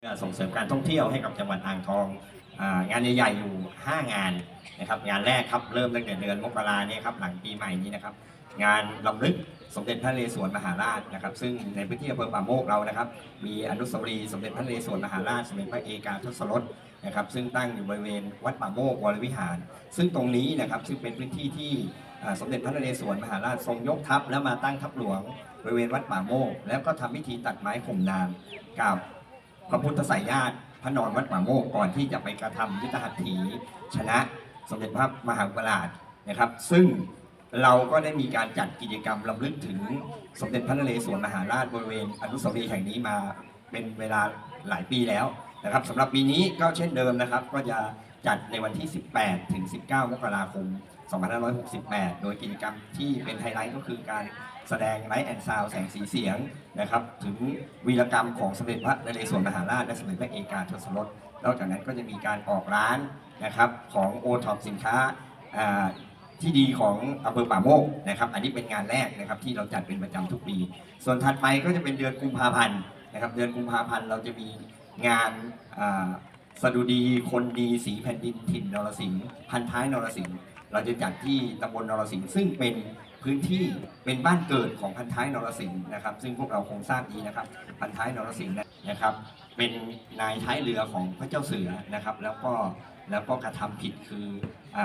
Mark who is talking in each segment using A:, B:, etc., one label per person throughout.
A: เพื่อส่งเสริมการท่องเที่ยวให้กับจังหวัดอ่างทองงานใหญ่ๆอยู่ 5 งานนะครับงานแรกครับเริ่มตั้งแต่เดือนมกราเนี่ยครับหลังปีใหม่นี้นะครับงานลำลึกสมเด็จพระนเรศวรมหาราชนะครับซึ่งในพื้นที่อำเภอป่าโมกเรานะครับมีอนุสาวรีย์สมเด็จพระนเรศวรมหาราชสมเด็จพระเอกาทศรสนะครับซึ่งตั้งอยู่บริเวณวัดป่าโมกวรวิหาร ซึ่งตรงนี้นะครับซึ่งเป็นพื้นที่ที่สมเด็จพระนเรศวรมหาราชทรงยกทัพแล้วมาตั้งทัพหลวงบริเวณวัดป่าโมกแล้วก็ทำพิธีตัดไม้ข่มนามกับ พระพุทธสายญาติพระนอนวัดป่าโมกก่อนที่จะไปกระทำยุทธหัตถีชนะสมเด็จพระมหาปราชนะครับ ซึ่งเราก็ได้มีการจัดกิจกรรมลำลึกถึงสมเด็จพระนเรศวรมหาราชบริเวณอนุสาวรีย์แห่งนี้มาเป็นเวลาหลายปีแล้วนะครับสำหรับปีนี้ก็เช่นเดิมนะครับ ก็จะจัดในวันที่ 18 ถึง 19 มกราคม 2568 โดยกิจกรรมที่เป็นไฮไลท์ก็คือการแสดงไลท์แอนด์ซาวแสงสีเสียงนะครับ ถึงวีรกรรมของสมเด็จพระนเรศวรมหาราชและสมเด็จพระเอกาทศรสนอกจากนั้นก็จะมีการออกร้านนะครับของโอท็อปสินค้าที่ดีของอำเภอป่าโมกนะครับ อันนี้เป็นงานแรกนะครับที่เราจัดเป็นประจำทุกปี ส่วนถัดไปก็จะเป็นเดือนกุมภาพันธ์นะครับ เดือนกุมภาพันธ์เราจะมีงานสดุดีคนดีสีแผ่นดินถิ่นนรสิงห์พันท้ายนรสิงห์ เราจะจัดที่ตำบลนรสิงห์ซึ่งเป็นพื้นที่เป็นบ้านเกิดของพันท้ายนรสิงห์นะครับ ซึ่งพวกเราคงทราบดีนะครับ พันท้ายนรสิงห์นะครับ เป็นนายท้ายเรือของพระเจ้าเสือนะครับ แล้วก็แล้วก็กระทำผิดคืออ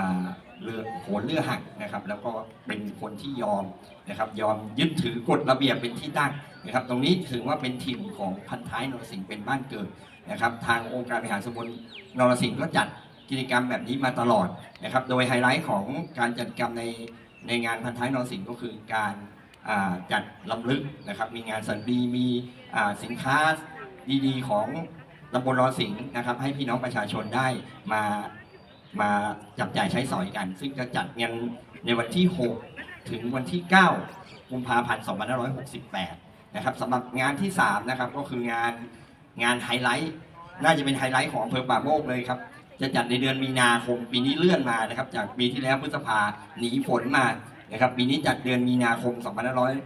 A: เรือโหนเรือหักนะครับ แล้วก็เป็นคนที่ยอมนะครับ ยอมยึดถือกฎระเบียบเป็นที่ตั้งนะครับ ตรงนี้ถือว่าเป็นถิ่นของพันท้ายนรสิงห์เป็นบ้านเกิดนะครับ ทางองค์การบริหารส่วนตำบลนรสิงห์ก็จัด กิจกรรมแบบนี้มาตลอดนะครับ โดยไฮไลท์ของการจัดกรรมในในงานพันท้ายนรสิงห์ก็คือการาจัดลำลึกนะครับ มีงานสันดีมีสินค้าดีๆ ของตำบลนรสิงห์นะครับ ให้พี่น้องประชาชนได้มามาจับจ่ายใช้สอยกัน ซึ่งจะจัดงานในวันที่ 6 ถึงวันที่ 9 กุมภาพันธ์ 2568 นะครับสำหรับงานที่ 3 นะครับ ก็คืองานงานไฮไลท์ น่าจะเป็นไฮไลท์ของอำเภอป่าโมกเลยครับ จะจัดในเดือนมีนาคมปีนี้เลื่อนมานะครับ จากปีที่แล้วพฤษภาหนีฝนมานะครับปีนี้จัดเดือนมีนาคม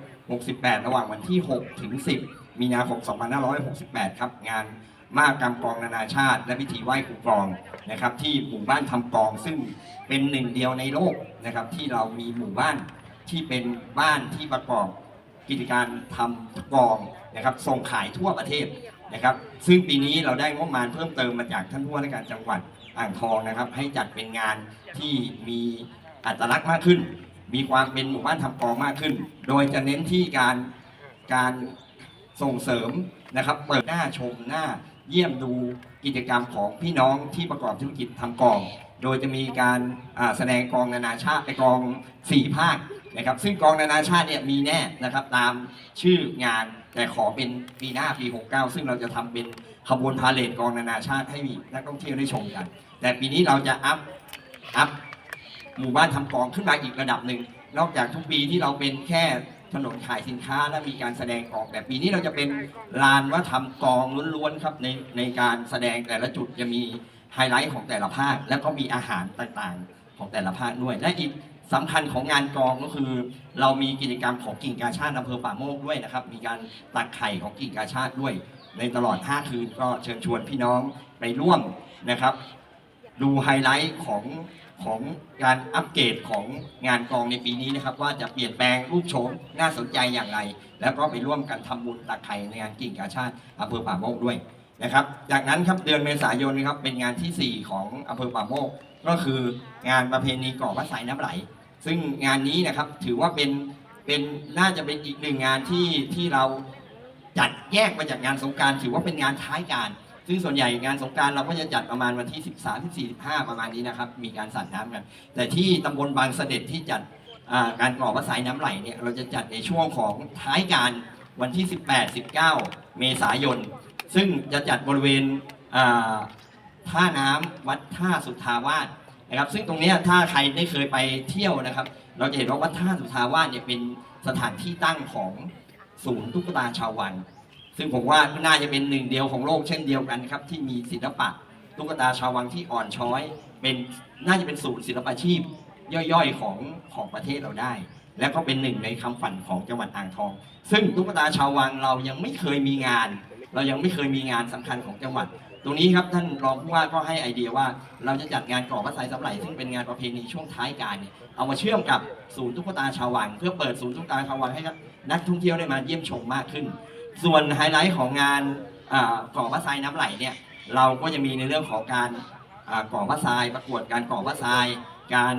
A: 2568 ระหว่างวันที่ 6 ถึง 10 มีนาคม 2568 ครับ งานมากรรมกองนานาชาติ และพิธีไหว้ครูกลองนะครับ ที่หมู่บ้านทำกอง ซึ่งเป็นหนึ่งเดียวในโลกนะครับ ที่เรามีหมู่บ้านที่เป็นบ้านที่ประกอบกิจการทำกองนะครับ ส่งขายทั่วประเทศนะครับ ซึ่งปีนี้เราได้งบประมาณเพิ่มเติมมาจากท่านผู้ว่าราชการจังหวัด อ่างทองนะครับ ให้จัดเป็นงานที่มีอัตลักษณ์มากขึ้น มีความเป็นหมู่บ้านทำกองมากขึ้น โดยจะเน้นที่การการส่งเสริมนะครับ เปิดหน้าชมหน้าเยี่ยมดูกิจกรรมของพี่น้องที่ประกอบธุรกิจทำกอง โดยจะมีการแสดงกองนานาชาติไปกองสี่ภาคนะครับ ซึ่งกองนานาชาติเนี่ยมีแน่นะครับตามชื่องานแต่ขอเป็นปีหน้าปี 69 ซึ่งเราจะทำเป็น ขบวนพาเลทกองนานาชาติให้มีนักท่องเที่ยวได้ชมกัน แต่ปีนี้เราจะอัพอัพหมู่บ้านทำกองขึ้นมาอีกระดับหนึ่งนอกจากทุกปีที่เราเป็นแค่ถนนขายสินค้าและมีการแสดงกลองแต่ปีนี้เราจะเป็นลานว่าทำกองล้วนๆครับในในการแสดงแต่ละจุดจะมีไฮไลท์ของแต่ละภาค แล้วก็มีอาหารต่างๆของแต่ละภาคด้วย และอีกสำคัญของงานกองก็คือ เรามีกิจกรรมของกิ่งกาชาติอำเภอป่าโมกด้วยนะครับ มีการตักไข่ของกิ่งกาชาติด้วย ในตลอด 5 คืนก็เชิญชวนพี่น้องไปร่วมนะครับ ดูไฮไลท์ของของการอัปเกรดของงานกองในปีนี้นะครับ ว่าจะเปลี่ยนแปลงรูปโฉมน่าสนใจอย่างไร แล้วก็ไปร่วมกันทำบุญตักไข่ในงานกิ่งกาชาติอำเภอป่าโมกด้วยนะครับ จากนั้นครับเดือนเมษายนนะครับเป็นงานทีสี่4 ของอำเภอป่าโมกก็คืองานประเพณีก่อพระสายน้ำไหล ซึ่งงานนี้นะครับถือว่าเป็นเป็นน่าจะเป็นอีกหนึ่งงานที่ที่เรา จัดแยกมาจากงานสงการถือว่าเป็นงานท้ายการ ซึ่งส่วนใหญ่งานสงการเราก็จะจัดประมาณวันที่ 13 14 15 ประมาณนี้นะครับ มีการสัดน้ำกัน แต่ที่ตำบลบางเสด็จที่จัดการก่อพระสายน้ำไหลเนี่ยเราจะจัดในช่วงของท้ายการวันที่ 18 19 เมษายน ซึ่งจะจัดบริเวณท่าน้ำวัดท่าสุทธาวาสนะครับ ซึ่งตรงนี้ถ้าใครได้เคยไปเที่ยวนะครับ เราจะเห็นว่าวัดท่าสุทธาวาสเนี่ยเป็นสถานที่ตั้งของ ศูนย์ตุ๊กตาชาววังซึ่งผมว่าน่าจะเป็นหนึ่งเดียวของโลกเช่นเดียวกันครับ ที่มีศิลปะตุ๊กตาชาววังที่อ่อนช้อย เป็นน่าจะเป็นศูนย์ศิลปาชีพย่อยๆของของประเทศเราได้ และก็เป็นหนึ่งในคำฝันของจังหวัดอ่างทอง ซึ่งตุ๊กตาชาววังเรายังไม่เคยมีงาน เรายังไม่เคยมีงานสำคัญของจังหวัด รงนี้ครับท่านรองผู้ว่าก็ให้ไอเดียว่า เราจะจัดงานก่อพระไตรสำไหลซึ่งเป็นงานประเพณีช่วงท้ายการเนี่ยเอามาเชื่อมกับศูนย์ตุ๊กตาชาววังเพื่อเปิดศูนย์ตุ๊กตาชาววังให้กับนักท่องเที่ยวได้มาเยี่ยมชมมากขึ้น ส่วนไฮไลท์ของงานก่อพระไตรน้ำไหลเนี่ยเราก็จะมีในเรื่องของการก่อพระทรายประกวดการก่อพระทรายการ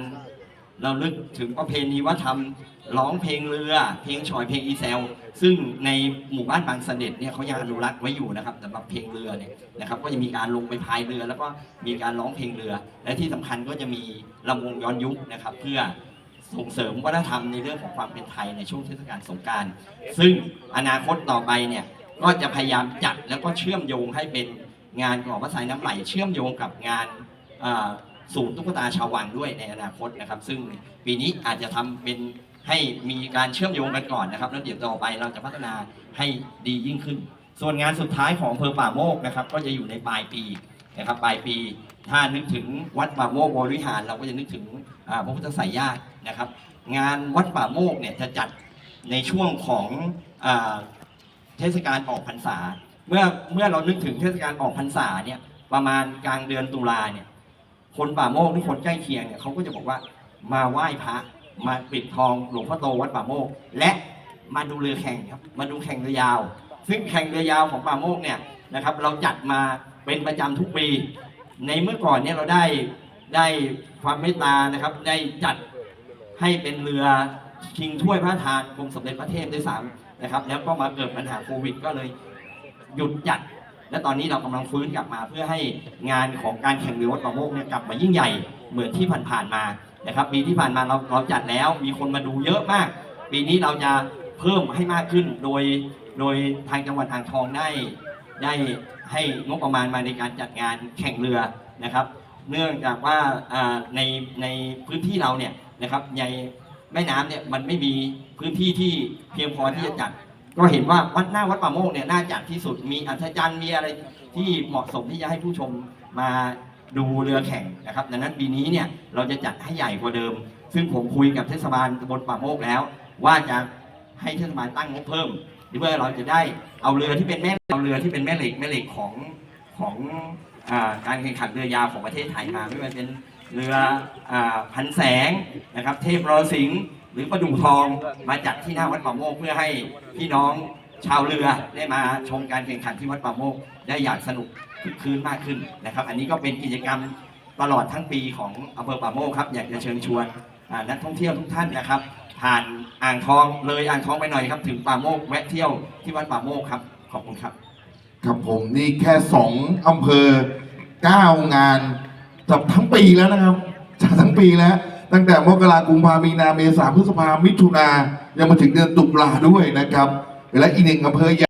A: เราลึกถึงประเพณีวัฒนธรรม ร้องเพลงเรือ เพลงฉอยเพลงอีแซล ซึ่งในหมู่บ้านบางเสด็จเนี่ยเขายังอนุรักษ์ไว้อยู่นะครับสำหรับเพลงเรือเนี่ยนะครับก็จะมีการลงไปพายเรือ แล้วก็มีการร้องเพลงเรือ และที่สำคัญก็จะมีลำวงย้อนยุคนะครับ เพื่อส่งเสริมวัฒนธรรมในเรื่องของความเป็นไทยในช่วงเทศกาลสงการ ซึ่งอนาคตต่อไปเนี่ยก็จะพยายามจัดแล้วก็เชื่อมโยงให้เป็นงานก่อพระไตรน้ำไหล เชื่อมโยงกับงานอ่าศูนย์ตุ๊กตาชาววังด้วยในอนาคตนะครับ ซึ่งปีนี้อาจจะทำเป็น ให้มีการเชื่อมโยงกันก่อนนะครับแล้วเดี๋ยวต่อไปเราจะพัฒนาให้ดียิ่งขึ้น ส่วนงานสุดท้ายของอำเภอป่าโมกนะครับ ก็จะอยู่ในปลายปีนะครับปลายปี ถ้านึกถึงวัดป่าโมกวรวิหาร เราก็จะนึกถึงพระพุทธสายญาตินะครับ งานวัดป่าโมกเนี่ยจะจัดในช่วงของเทศกาลออกพรรษา เมื่อเมื่อเรานึกถึงเทศกาลออกพรรษาเนี่ยประมาณกลางเดือนตุลาเนี่ยคนป่าโมกหรือคนใกล้เคียงเนี่ยเขาก็จะบอกว่ามาไหว้พระ มาปิดทองหลวงพ่อโตวัดป่าโมก และมาดูเรือแข่งครับ มาดูแข่งเรือยาว ซึ่งแข่งเรือยาวของป่าโมกเนี่ยนะครับ เราจัดมาเป็นประจำทุกปี ในเมื่อก่อนเนี่ยเราได้ได้ความเมตตานะครับ ได้จัดให้เป็นเรือชิงถ้วยพระทานกรมสมเด็จพระเทพด้วยซ้ำนะครับ แล้วก็มาเกิดปัญหาโควิด ก็เลยหยุดจัด และตอนนี้เรากำลังฟื้นกลับมา เพื่อให้งานของการแข่งเรือวัดประโมกเนี่ยกลับมายิ่งใหญ่เหมือนที่ผ่านๆมา นะครับปีที่ผ่านมาเราเราจัดแล้วมีคนมาดูเยอะมาก ปีนี้เราจะเพิ่มให้มากขึ้นโดยโดยทางจังหวัดอ่างทองได้ได้ให้งบประมาณมาในการจัดงานแข่งเรือนะครับ เนื่องจากว่าในในพื้นที่เราเนี่ยนะครับในแม่น้ำเนี่ยมันไม่มีพื้นที่ที่เพียงพอที่จะจัด ก็เห็นว่าวัดหน้าวัดป่าโมกเนี่ยน่าจัดที่สุดมีอัศจรรย์มีอะไรที่เหมาะสมที่จะให้ผู้ชมมา ดูเรือแข่งนะครับ ดังนั้นปีนี้เนี่ยเราจะจัดให้ใหญ่กว่าเดิม ซึ่งผมคุยกับเทศบาลตำบลป่าโมกแล้ว ว่าจะให้เทศบาลตั้งงบเพิ่มเพื่อเราจะได้เอาเรือที่เป็นแม่เอาเรือที่เป็นแม่เหล็กแม่เหล็กของของอการแข่งขันเรือยาวของประเทศไทยมาไม่ว่าจะเป็นเรืออพันแสงนะครับ เทพรอสิงห์หรือประดู่ทองมาจัดที่หน้าวัดป่าโมกเพื่อให้พี่น้อง ชาวเรือได้มาชมการแข่งขันที่วัดป่าโมกได้อย่างสนุกคึกคืนมากขึ้นนะครับ อันนี้ก็เป็นกิจกรรมตลอดทั้งปีของอำเภอป่าโมกครับอยากจะเชิญชวนนักท่องเที่ยวทุกท่านนะครับ ผ่านอ่างทองเลยอ่างทองไปหน่อยครับ ถึงป่าโมกแวะเที่ยวที่วัดป่าโมกครับขอบคุณครับ
B: ครับผมนี่แค่สองอำเภอเก้างานจับทั้งปีแล้วนะครับจัดทั้งปีแล้ว ตั้งแต่มกรากุมภามีนาเมษาพฤษภามิถุนายังมาถึงเดือนตุลาด้วยนะครับ และอีกหนึ่งอำเภอใหญ่